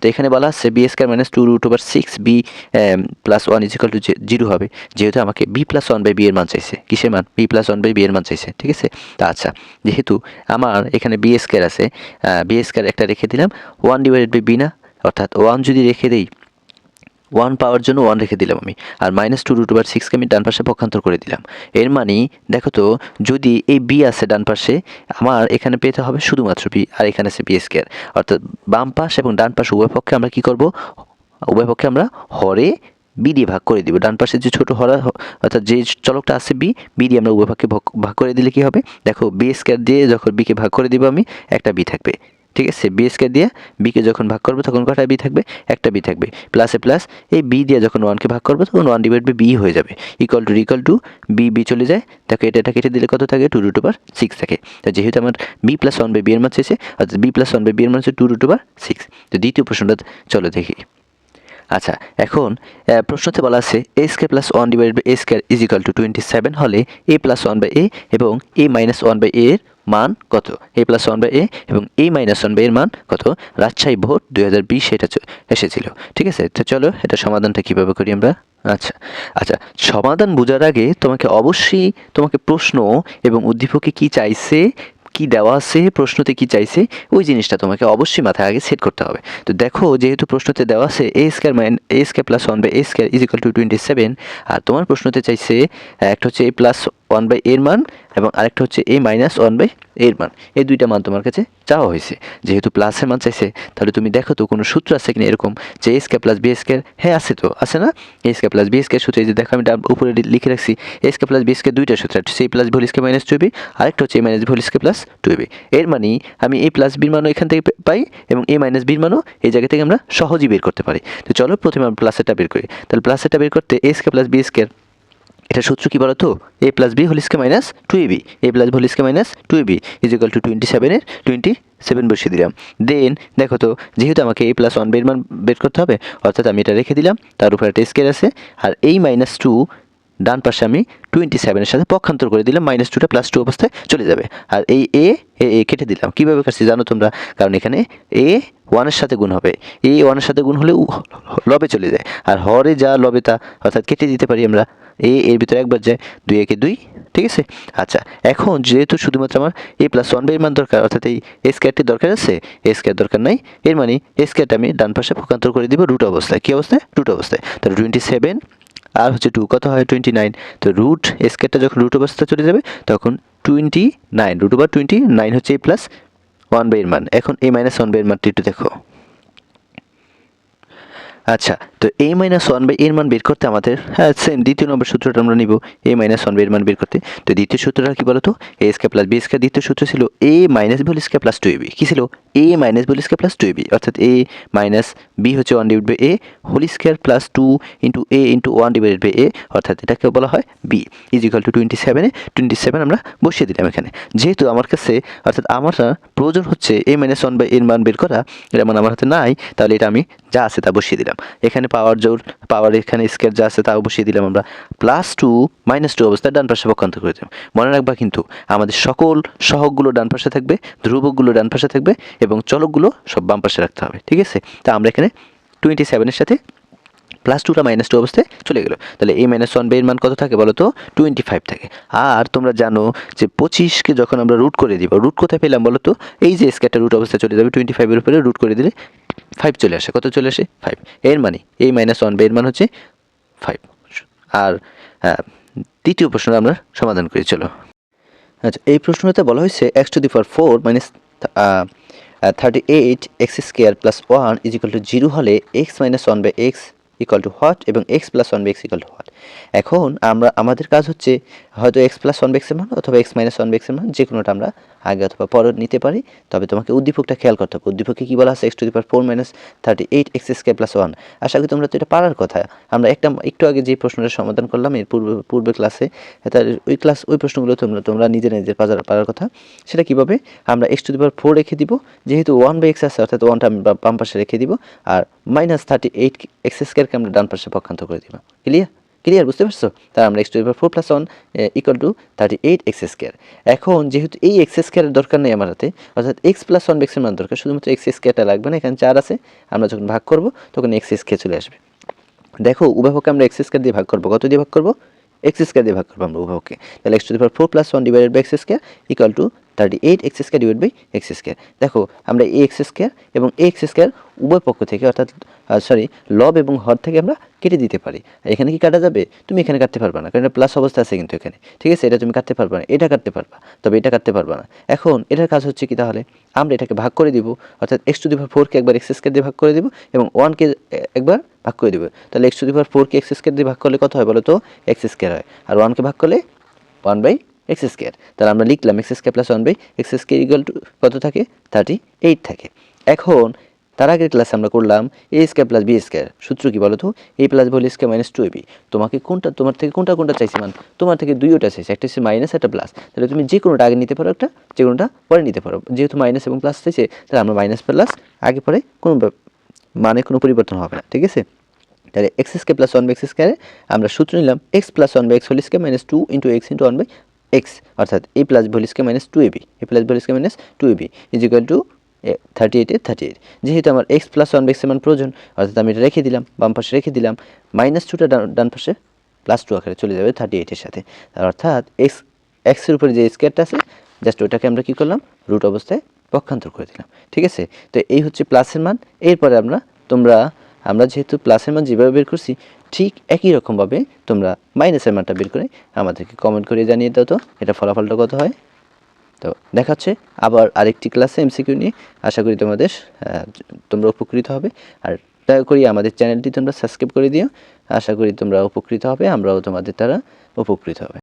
তো এখানে বলা আছে B square minus two root over six B plus one is equal to zero হবে। যেহেতু আমাকে B plus one by B এর মান চাইছে। কিসের মান? B plus one by B এর মান চাইছে। ঠিক আছে? তা আচ্ছা যেহেতু আমার এখানে বি স্কোয়ার আছে বি স্কোয়ার একটা রেখে দিলাম। ওয়ান ডিভাইডেড বাই বি না, অর্থাৎ ওয়ান যদি রেখে দিই ওয়ান পাওয়ার জন্য ওয়ান রেখে দিলাম আমি। আর মাইনাস টু রুট ওভার সিক্সকে আমি ডান পাশে পক্ষান্তর করে দিলাম। এর মানে দেখো তো, যদি এই বি আছে ডান পাশে, আমার এখানে পেতে হবে শুধুমাত্র বি আর এখানে আছে বি স্কোয়ার অর্থাৎ বাম পাশ এবং ডান পাশ উভয় পক্ষে আমরা কি করব? উভয় পক্ষে আমরা হরে বি দিয়ে ভাগ করে দিব। ডান পাশে যে ছোটো হরা, অর্থাৎ যে চলকটা আছে বি বি দিয়ে আমরা উভয় পক্ষে ভগ- করে দিলে কি হবে? দেখো বি স্কোয়ার দিয়ে যখন বিকে ভাগ করে দিব আমি, একটা বি থাকবে। ঠিক আছে? বি স্কোয়ার দিয়ে বিকে যখন ভাগ করব তখন কটা বি থাকবে? একটা বি থাকবে। প্লাসে প্লাস এই বি দিয়ে যখন ওয়ানকে ভাগ করব তখন ওয়ান ডিভাইড বাই বি হয়ে যাবে। Equal to equal to B B চলে যায়। দেখো এটা এটা কেটে দিলে কত থাকে? টু রুট ওভার সিক্স থাকে। তো যেহেতু আমার B plus one by B এর মান অর্থাৎ B plus one by B এর মান হচ্ছে টু রুট ওভার সিক্স তো দ্বিতীয় প্রশ্নটা চলো দেখি। আচ্ছা এখন প্রশ্নতে বলা আছে A square plus one divide by A square is equal to twenty seven হলে A plus one by A এবং A minus one by A এর মান কত? A plus one by A এবং এ মাইনাস ওয়ান বাই এর মান কত? Rajshahi vote দুই হাজার বিশ এটা এসেছিল। ঠিক আছে? তো চলো, এটা সমাধানটা কীভাবে করি আমরা? আচ্ছা আচ্ছা সমাধান বোঝার আগে তোমাকে অবশ্যই তোমাকে প্রশ্ন এবং উদ্দীপকে কি চাইছে, কি দেওয়া আছে, প্রশ্নতে কি চাইছে, ওই জিনিসটা তোমাকে অবশ্যই মাথায় আগে সেট করতে হবে। তো দেখো, যেহেতু প্রশ্নতে দেওয়া আছে A square minus A square plus one by A square is to twenty seven আর তোমার প্রশ্নতে চাইছে, একটা হচ্ছে এ প্লাস ওয়ান বাই এর মান এবং আরেকটা হচ্ছে এ মাইনাস ওয়ান বাই এর মান। এই দুইটা মান তোমার কাছে চাওয়া হয়েছে। যেহেতু প্লাসের মান চাইছে, তাহলে তুমি দেখো তো কোনো সূত্র আছে কিনা এরকম যে এ স্কোয়ার প্লাস বি হ্যাঁ আছে তো, আছে না? A square plus B square সূত্র এই যে দেখো আমি উপরে লিখে রাখছি A square plus B square দুইটা সূত্র আছে A plus whole square minus two B আরেকটা হচ্ছে A minus whole plus two B এর মানে আমি এ প্লাস বির মানও এখান থেকে পাই এবং এ মাইনাস বির মানও এই জায়গা থেকে আমরা সহজেই বের করতে পারি। তো চলো প্রথমে আমরা প্লাসেরটা বের করি। তাহলে প্লাসেরটা বের করতে A square plus B square এটা সূত্র কি বলো তো A plus B whole square minus two A B A plus whole square minus two A B is equal to twenty সেভেনের টোয়েন্টি সেভেন বসিয়ে দিলাম। দেন দেখো তো, যেহেতু আমাকে এ প্লাস ওয়ান বের মান বের করতে হবে, অর্থাৎ আমি এটা রেখে দিলাম, তার উপরে একটা স্কেল আছে, আর এই মাইনাস টু ডান পাশে আমি টোয়েন্টি সেভেনের সাথে পক্ষান্তর করে দিলাম মাইনাস টুটা প্লাস টু অবস্থায় চলে যাবে। আর এই এ এ কেটে দিলাম। কীভাবে কাটছি জানো তোমরা? কারণ এখানে এ ওয়ানের সাথে গুণ হবে। এ ওয়ানের সাথে গুণ হলে লবে চলে যায়। আর হরে যা লবে তা, অর্থাৎ কেটে দিতে পারি আমরা। এ এর ভিতরে একবার যায়, দুই একে দুই, ঠিক আছে? আচ্ছা এখন যেহেতু শুধুমাত্র আমার এ প্লাস ওয়ান বাই মান দরকার, অর্থাৎ এই স্কোয়ারটি দরকার আছে এ স্কোয়ার দরকার নাই, এর মানে স্কোয়ারটা আমি ডান পাশে পক্ষান্তর করে দিব রুট অবস্থায়। কী অবস্থায়? রুট অবস্থায়। তাহলে টোয়েন্টি সেভেন আর হচ্ছে টু, কত হয়? টোয়েন্টি নাইন তো রুট স্কোয়ারটা যখন রুট অবস্থায় চলে যাবে, তখন twenty nine root over twenty nine হচ্ছে এ প্লাস ওয়ান বাই এর মান। এখন এ মাইনাস ওয়ান বাই এর মানটি একটু দেখো। আচ্ছা তো এ মাইনাস ওয়ান বাই এর মান বের করতে আমাদের হ্যাঁ সেম দ্বিতীয় নম্বর সূত্রটা আমরা নিব এ মাইনাস ওয়ান বাই এর মান বের করতে। তো দ্বিতীয় সূত্রটা কি বলতো? এ স্কে প্লাস বি স্কে দ্বিতীয় সূত্র ছিল A minus B square plus two B কী ছিল? A minus B square plus two B অর্থাৎ এ মাইনাস বি হচ্ছে one divide by A whole square plus two into A into one divided by A অর্থাৎ এটাকে বলা হয় B is equal to twenty সেভেনে twenty seven আমরা বসিয়ে দিলাম এখানে। যেহেতু আমার কাছে, অর্থাৎ আমার প্রয়োজন হচ্ছে এ মাইনাস ওয়ান বাই এর মান বের করা এটা মানে আমার হাতে নাই, তাহলে এটা আমি যা আছে তা বসিয়ে দিলাম। এখানে পাওয়ার জোর পাওয়ার এখানে স্কেয়ার যা আছে তাও বসিয়ে দিলাম আমরা। প্লাস টু মাইনাস টু অবস্থায় ডান পাশে পক্ষান্তর করে দিলাম। মনে রাখবা কিন্তু, আমাদের সকল সহগগুলো ডান পাশে থাকবে, ধ্রুবকগুলো ডান পাশে থাকবে এবং চলকগুলো সব বাম পাশে রাখতে হবে ঠিক আছে? তা আমরা এখানে টোয়েন্টি সেভেনের সাথে প্লাস টুটা মাইনাস টু অবস্থায় চলে গেলো। তাহলে এই মাইনাস ওয়ান বের মান কত থাকে বলো তো? টোয়েন্টি ফাইভ থাকে। আর তোমরা জানো যে পঁচিশকে যখন আমরা রুট করে দিব রুট কোথায় পেলাম বলো তো? এই যে স্কেটটা রুট অবস্থায় চলে যাবে টোয়েন্টি ফাইভের উপরে রুট করে দিলে ফাইভ চলে আসে। কত চলে আসে? ফাইভ এর মানে এই মাইনাস ওয়ান বের মান হচ্ছে ফাইভ আর হ্যাঁ, দ্বিতীয় প্রশ্ন আমরা সমাধান করি চলো। আচ্ছা এই প্রশ্নতে বলা হয়েছে X to the power four minus thirty eight X square plus one equal to zero হলে X minus one by X equal to what এবং X plus one by X equal to what এখন আমরা, আমাদের কাজ হচ্ছে হয়তো x plus one এক্সের মান অথবা এক্স মাইনাস ওয়ান এক্সের মান যে কোনোটা আমরা আগে অথবা পরে নিতে পারি। তবে তোমাকে উদ্দীপকটা খেয়াল করতে হবে। উদ্দীপকে কী বলা আছে? X to the power four minus thirty eight X square plus one আশা করি তোমরা তো এটা পারার কথা। আমরা একটা, একটু আগে যে প্রশ্নটা সমাধান করলাম, এর পূর্বে পূর্বে ক্লাসে তার ওই ক্লাস ওই প্রশ্নগুলো তোমরা তোমরা নিজে নিজের পারার পারার কথা। সেটা কীভাবে? আমরা X to the power four রেখে দিব। যেহেতু ওয়ান বাই এক্স আছে, অর্থাৎ ওয়ানটা আমি বাম পাশে রেখে দিব। আর মাইনাস থার্টি এইট এক্স স্কোয়ারকে আমরা ডান পাশে পক্ষান্তর করে দিব ক্লিয়ার ক্লিয়ার বুঝতে পারছ? তাহলে আমরা X to power four plus one equal to thirty eight X square এখন যেহেতু এই এক্স স্কোয়ারের দরকার নেই আমার হাতে, অর্থাৎ এক্স প্লাস ওয়ান এক্সের মান দরকার, শুধুমাত্র এক্স স্কোয়ারটা লাগবে না, এখানে চার আছে, আমরা যখন ভাগ করব, তখন এক্স স্কোয়ার চলে আসবে। দেখো উভয়পক্ষে আমরা এক্স স্কোয়ার দিয়ে ভাগ করব, কত দিয়ে ভাগ করব? এক্স স্কোয়ার দিয়ে ভাগ করব আমরা উভয়পক্ষে তাহলে X to the four plus one divided by X square equal to thirty eight X square divide by X square দেখো, আমরা এই এক্স স্কোয়ার এবং এই এক্স স্কোয়ার উভয় পক্ষ থেকে, অর্থাৎ সরি লব এবং হর থেকে আমরা কেটে দিতে পারি। এখানে কি কাটা যাবে? তুমি এখানে কাটতে পারবে না, কারণ এটা প্লাস অবস্থা আছে কিন্তু এখানে। ঠিক আছে, এটা তুমি কাটতে পারবে না, এটা কাটতে পারবা, তবে এটা কাটতে পারবে না। এখন, এটার কাজ হচ্ছে কি তাহলে? আমরা এটাকে ভাগ করে দিব, অর্থাৎ এক্স টু দি পাওয়ার ফোরকে একবার এক্স স্কোয়ার দিয়ে ভাগ করে দিব এবং ওয়ানকে একবার ভাগ করে দিব। তাহলে এক্স টু দি পাওয়ার ফোরকে এক্স স্কোয়ার দিয়ে ভাগ করলে কত হয় বলো তো? এক্স স্কোয়ার হয়। আর ওয়ানকে ভাগ করলে ওয়ান বাই এক্স স্কোয়ার তাহলে আমরা লিখলাম X square plus one by X square equal to কত থাকে? থার্টি এইট থাকে। এখন তার আগের ক্লাসে আমরা করলাম A square plus B square সূত্র কি বলো তো A plus B square minus two B তোমাকে কোনটা তোমার থেকে কোনটা কোনটা চাইছে মান? তোমার থেকে দুইটা চাইছে। একটা হচ্ছে মাইনাস একটা প্লাস তাহলে তুমি যে কোনোটা আগে নিতে পারো একটা, যে কোনোটা পরে নিতে পারো। যেহেতু মাইনাস এবং প্লাস চাইছে, তাহলে আমরা মাইনাস প্লাস আগে পরে কোনো মানে কোনো পরিবর্তন হবে না। ঠিক আছে? তাহলে X square plus one by X স্কোয়ারে আমরা সূত্র নিলাম X plus one by X whole square minus two into X into one by X অর্থাৎ A plus whole square minus two A B A plus whole square minus two A B is equal to thirty এইটে thirty eight যেহেতু আমার x plus one এক্সের মান প্রয়োজন, অর্থাৎ আমি এটা রেখে দিলাম, বাম পাশে রেখে দিলাম মাইনাস টুটা ডান পাশে প্লাস টু আকারে চলে যাবে থার্টি এইটের সাথে। অর্থাৎ এক্স এক্সের উপরে যে স্কোয়ারটা আছে জাস্ট ওটাকে আমরা কী করলাম রুট অবস্থায় পক্ষান্তর করে দিলাম। ঠিক আছে? তো এই হচ্ছে প্লাসের মান। এরপরে আমরা, তোমরা আমরা যেহেতু প্লাসের মান যেভাবে বের করছি, ঠিক একই রকমভাবে তোমরা মাইনাসের মানটা বের করে আমাদেরকে কমেন্ট করে জানিয়ে দাও তো, এটা ফলাফলটা কত হয়? তো দেখা হচ্ছে আবার আরেকটি ক্লাসে এমসিকিউ নিয়ে। আশা করি তোমাদের তোমরা উপকৃত হবে। আর দয়া করি আমাদের চ্যানেলটি তোমরা সাবস্ক্রাইব করে দিও। আশা করি তোমরা উপকৃত হবে, আমরাও তোমাদের দ্বারা উপকৃত হবে।